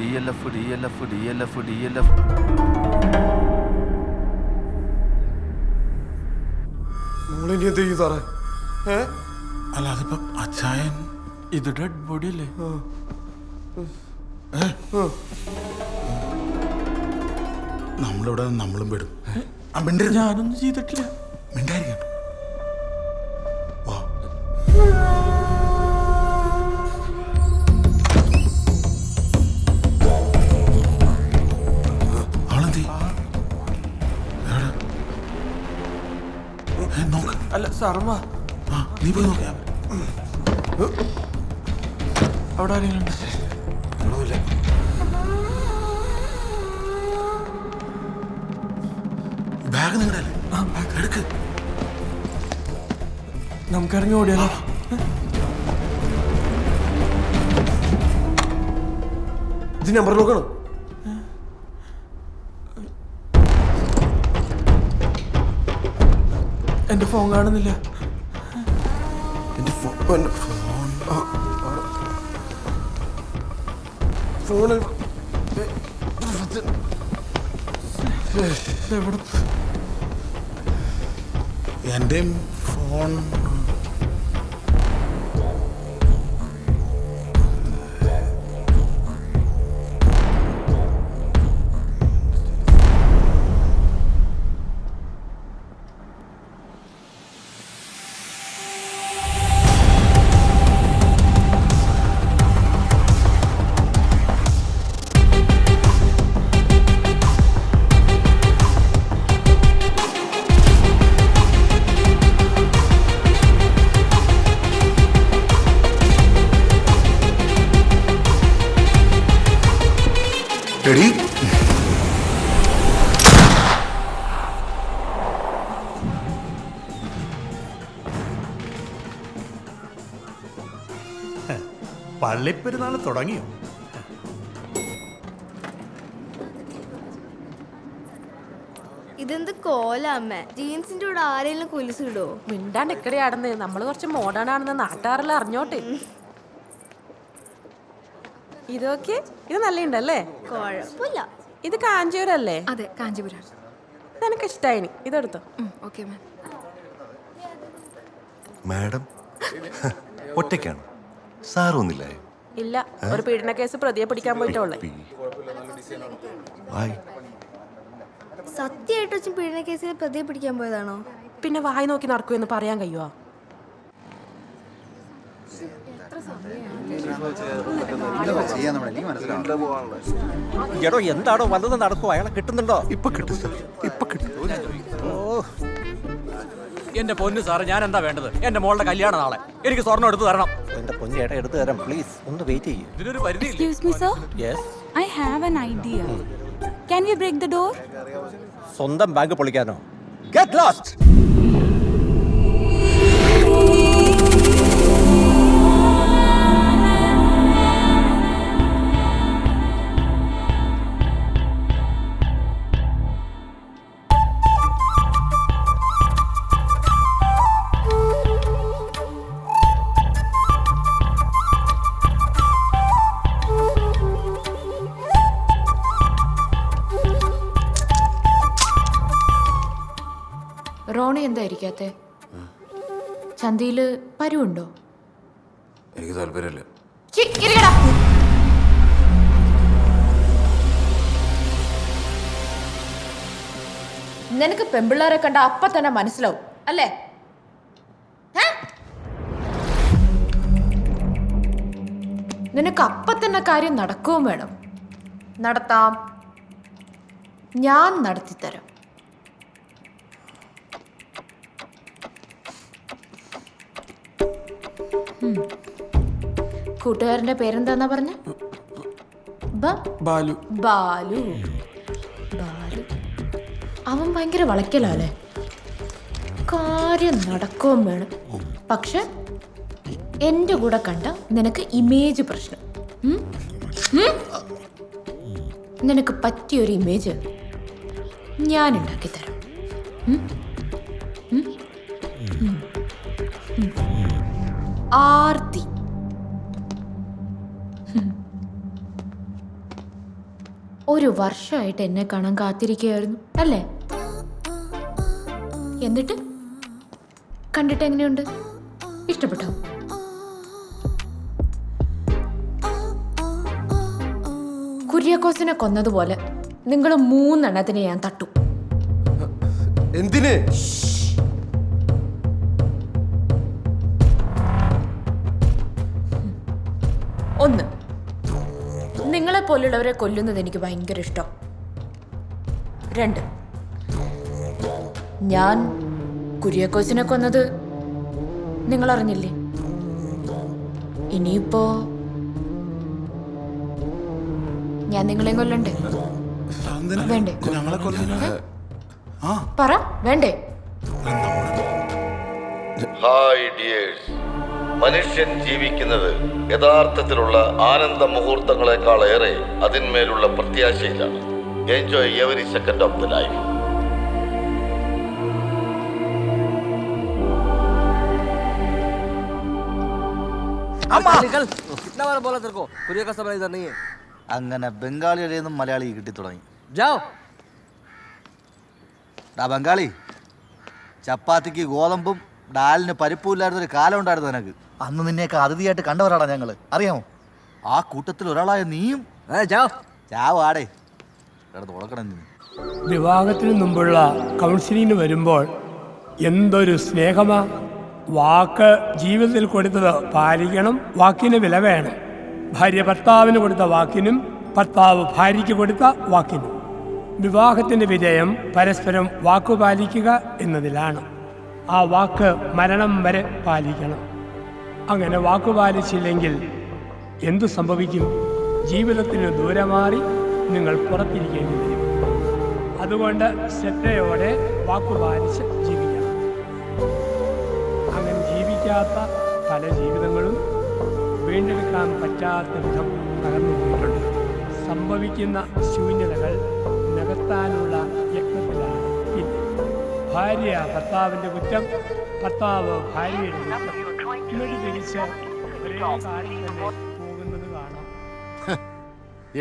DLF, DLF, DLF, DLF. നമ്മളിനി എന്ത് ചെയ്യും സാറേ? ഏ? അല്ല അതിപ്പോ അച്ചായൻ ഇത് ഡെഡ് ബോഡി അല്ലേ നമ്മളിവിടെ നമ്മളും പെടും. മിണ്ടരുത് ഞാനൊന്നും ചെയ്തിട്ടില്ല. മിണ്ടായിരിക്കണം. നോക്ക് അല്ല സർമ്മ നീ പോയി നോക്കിയാ അവിടെ ആരെങ്കിലും? ബാഗ് നിങ്ങളുടെ ആ ബാഗ്. എടുക്ക്. നമുക്കിറങ്ങി ഓടിയാലോ? ഇത് നമ്പർ എന്റെ ഫോൺ കാണുന്നില്ല. എന്റെ ഫോൺ എന്റെ ഫോൺ എടി. പള്ളിപ്പെരുന്നാൾ തുടങ്ങിയോ? ഇതെന്ത് കോല അമ്മ? ജീൻസിന്റെ കൂടെ ആരെങ്കിലും കൊലുസ് ഇടോ മിണ്ടാണ്ട് ഇക്കടെ ആടുന്നത് നമ്മൾ കുറച്ച് മോഡേൺ ആണെന്ന് നാട്ടുകാരെല്ലാം അറിഞ്ഞോട്ടെ. ഇതൊക്കെ? ഇത് നല്ലുണ്ടല്ലേ കുഴപ്പമില്ല. ഇത് കാഞ്ചീപുരം അല്ലേ അതെ കാഞ്ചീപുരം. നിനക്ക് ഇഷ്ടായിനി ഇതെടുത്തോ ഓക്കെ മാം. മാഡം ഒറ്റയ്ക്കാണ്? സാറൊന്നില്ലേ ഇല്ല ഒരു പീഡന കേസ് പ്രതിയെ പിടിക്കാൻ പോയിട്ടുള്ളേ സത്യമായിട്ട് വെച്ചും പീഡന കേസിൽ പ്രതിയെ പിടിക്കാൻ പോയതാണോ? പിന്നെ വായി നോക്കി നടക്കൂ എന്ന് പറയാൻ കഴിയുമോ എടോ എന്താണോ വല്ലതും നടക്കുവോ? അയാളെ കിട്ടുന്നുണ്ടോ? ഇപ്പൊ കിട്ടും ഇപ്പൊ കിട്ടും. എന്റെ പൊന്നു സാറ് ഞാൻ എന്താ വേണ്ടത്? എന്റെ മോളുടെ കല്യാണം നാളെ. എനിക്ക് സ്വർണം എടുത്തു തരണം. എന്റെ പൊന്നു ചേട്ടാ എടുത്തു തരാം. പ്ലീസ് ഒന്ന് വെയിറ്റ് ചെയ്യും. ഇതിനൊരു പരിധി excuse me sir. Yes I have an idea. We break door? സ്വന്തം ബാങ്ക് പൊളിക്കാനോ? Get lost! റോണി എന്താ ഇരിക്കാത്തെ? ചന്തയിൽ പരുവുണ്ടോ? എനിക്ക് താല്പര്യമില്ല. നിനക്ക് പെമ്പിള്ളാരെ കണ്ട അപ്പ തന്നെ മനസ്സിലാവും അല്ലേ? നിനക്ക് അപ്പ തന്നെ കാര്യം നടക്കുകയും വേണം. നടത്താം. ഞാൻ നടത്തിത്തരാം. കൂട്ടുകാരന്റെ പേരെന്താന്നാ പറഞ്ഞ? ബാലു. ബാലു. ബാലു. അവൻ ഭയങ്കര വളയ്ക്കലാലേ കാര്യം നടക്കുകയും വേണം. പക്ഷെ എന്റെ കൂടെ കണ്ട നിനക്ക് ഇമേജ് പ്രശ്നം? നിനക്ക് പറ്റിയൊരു ഇമേജ് ഞാൻ ഉണ്ടാക്കി തരാം ആർത്തി. ഒരു വർഷമായിട്ട് എന്നെ കാണാൻ കാത്തിരിക്കുകയായിരുന്നു അല്ലേ? എന്നിട്ട്? കണ്ടിട്ട് എങ്ങനെയുണ്ട്? ഇഷ്ടപ്പെട്ടോ? കുര്യാക്കോസിനെ കൊന്നതുപോലെ നിങ്ങൾ മൂന്നെണ്ണത്തിനെ ഞാൻ തട്ടു. എന്തിന്? ഒന്ന്. നിങ്ങളെ പോലുള്ളവരെ കൊല്ലുന്നത് എനിക്ക് ഭയങ്കര ഇഷ്ടം. രണ്ട്. ഞാൻ കുര്യാക്കോസിനെ കൊന്നത് നിങ്ങൾ അറിഞ്ഞില്ലേ ഇനിയിപ്പോ ഞാൻ നിങ്ങളെയും കൊല്ലണ്ടേ? വേണ്ടേ? പറ വേണ്ടേ? ഹായ് ഡിയേഴ്സ് മനുഷ്യൻ ജീവിക്കുന്നത് യഥാർത്ഥത്തിലുള്ള ആനന്ദ മുഹൂർത്തങ്ങളെക്കാളേറെ അതിന്മേലുള്ള പ്രത്യാശയിലാണ്. Enjoy every second of the life അങ്ങനെ ബംഗാളിയുടെ നിന്നും മലയാളി കിട്ടി തുടങ്ങി. ഡാ ബംഗാളി ചപ്പാത്തിക്ക് ഗോതമ്പും ഡാലിന് പരിപ്പും ഇല്ലായിരുന്നൊരു കാലം ഉണ്ടായിരുന്നു നിനക്ക്. അന്ന് നിന്നെയൊക്കെ അതിഥിയായിട്ട് കണ്ടവരാടാ ഞങ്ങൾ. അറിയാമോ? ആ കൂട്ടത്തിൽ ഒരാളായ നീയും നീ. വിവാഹത്തിന് മുമ്പുള്ള കൗൺസിലിങ്ങിന് വരുമ്പോൾ എന്തൊരു സ്നേഹമാ. വാക്ക് ജീവിതത്തിൽ കൊടുത്തത് പാലിക്കണം വാക്കിന് വില വേണം. ഭാര്യ ഭർത്താവിന് കൊടുത്ത വാക്കിനും ഭർത്താവ് ഭാര്യയ്ക്ക് കൊടുത്ത വാക്കിനും. വിവാഹത്തിന്റെ വിജയം പരസ്പരം വാക്കു പാലിക്കുക എന്നതിലാണ്. ആ വാക്ക് മരണം വരെ പാലിക്കണം. അങ്ങനെ വാക്കുപാലിച്ചില്ലെങ്കിൽ എന്തു സംഭവിക്കും? ജീവിതത്തിന് ദൂരെ മാറി നിങ്ങൾ പുറത്തിരിക്കേണ്ടി വരും. അതുകൊണ്ട് ശ്രദ്ധയോടെ വാക്കുപാലിച്ച് ജീവിക്കണം. അങ്ങനെ ജീവിക്കാത്ത പല ജീവിതങ്ങളും വീണ്ടെടുക്കാൻ പറ്റാത്ത വിധം തകർന്നു പോയിട്ടുണ്ട്. സംഭവിക്കുന്ന ശൂന്യതകൾ നികത്താനുള്ള യത്നത്തിലാണ് പിന്നെ ഭാര്യ ഭർത്താവിന്റെ കുറ്റം ഭർത്താവ് ഭാര്യയുടെ കുറ്റം. എന്നിട്ട് തിരിച്ച് ഒരേ കാര്യം തന്നെ പോകുന്നത് കാണാം.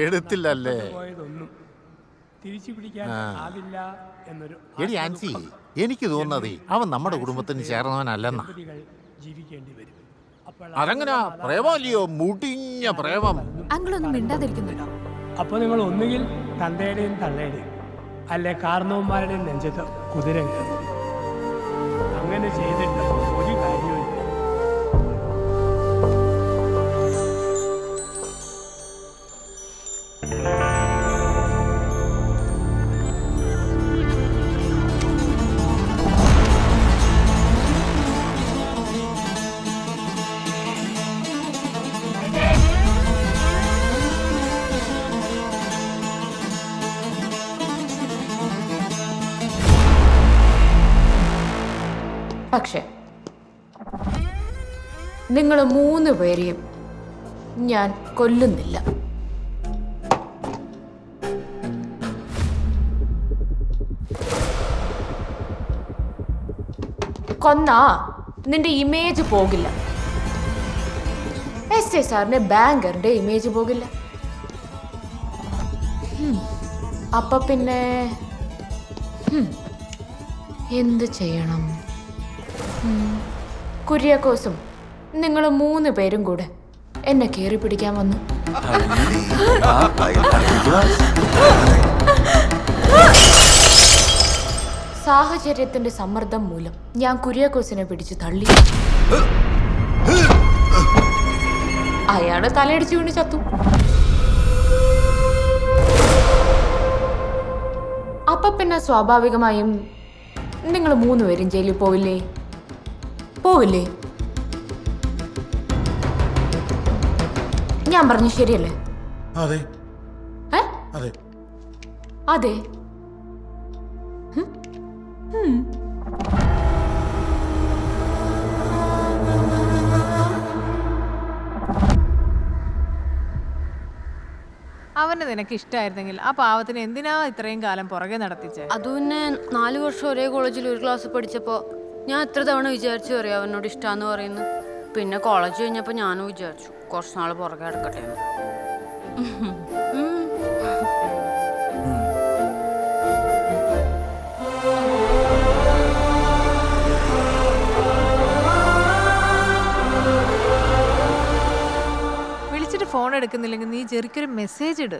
എടുത്തില്ലല്ലേ? പോയതൊന്നും തിരിച്ചു പിടിക്കാൻ ആവില്ല എന്നൊരു എടി ആൻസി എനിക്ക് തോന്നുന്നതേ അവൻ നമ്മുടെ കുടുംബത്തിന് ചേർന്നവനല്ലെന്നാ. ജീവിക്കേണ്ടി വരും. അപ്പോൾ അതങ്ങനെ? പ്രേമല്ലയോ മുടിഞ്ഞ പ്രേമം. അങ്ങളൊന്നും മിണ്ടാതിരിക്കുന്നുണ്ടോ? അപ്പോൾ നിങ്ങൾ ഒന്നുകിൽ തന്തയുടെയും തള്ളയുടെയും അല്ലെ കാർണവന്മാരുടെയും നെഞ്ചത്ത് കുതിര കയറും. അങ്ങനെ ചെയ്തിട്ട് പക്ഷേ നിങ്ങൾ മൂന്ന് പേരെയും ഞാൻ കൊല്ലുന്നില്ല. കൊന്നാ നിന്റെ ഇമേജ് പോകില്ല. എസ് എ സാറിന്റെ ബാങ്കറിന്റെ ഇമേജ് പോകില്ല. അപ്പൊ പിന്നെ എന്ത് ചെയ്യണം? കുര്യാക്കോസും നിങ്ങൾ മൂന്ന് പേരും കൂടെ എന്നെ കയറി പിടിക്കാൻ വന്നു. സാഹചര്യത്തിന്റെ സമ്മർദ്ദം മൂലം ഞാൻ കുര്യാക്കോസിനെ പിടിച്ചു തള്ളി. അയാൾ തലയടിച്ചു വീണ് ചത്തു. അപ്പൊ പിന്നെ സ്വാഭാവികമായും നിങ്ങൾ മൂന്നുപേരും ജയിലിൽ പോവില്ലേ? പോവില്ലേ? ഞാൻ പറഞ്ഞു ശരിയല്ലേ? അതെ. അതെ. അതെ. അവന് നിനക്ക് ഇഷ്ടമായിരുന്നെങ്കിൽ ആ പാവത്തിന് എന്തിനാ ഇത്രയും കാലം പുറകെ നടത്തിച്ചേ? അതു പിന്നെ നാല് വർഷം ഒരേ കോളേജിൽ ഒരു ക്ലാസ് പഠിച്ചപ്പോൾ ഞാൻ എത്ര തവണ വിചാരിച്ചു അറിയാം അവനോട് ഇഷ്ടമാന്ന് പറയുന്നു. പിന്നെ കോളേജ് കഴിഞ്ഞപ്പോൾ ഞാനും വിചാരിച്ചു കുറച്ച് നാൾ പുറകെ കിടക്കട്ടെ എന്ന്. വിളിച്ചിട്ട് ഫോൺ എടുക്കുന്നില്ലെങ്കിൽ നീ ചെറിക്കൊരു മെസ്സേജ് ഇട്.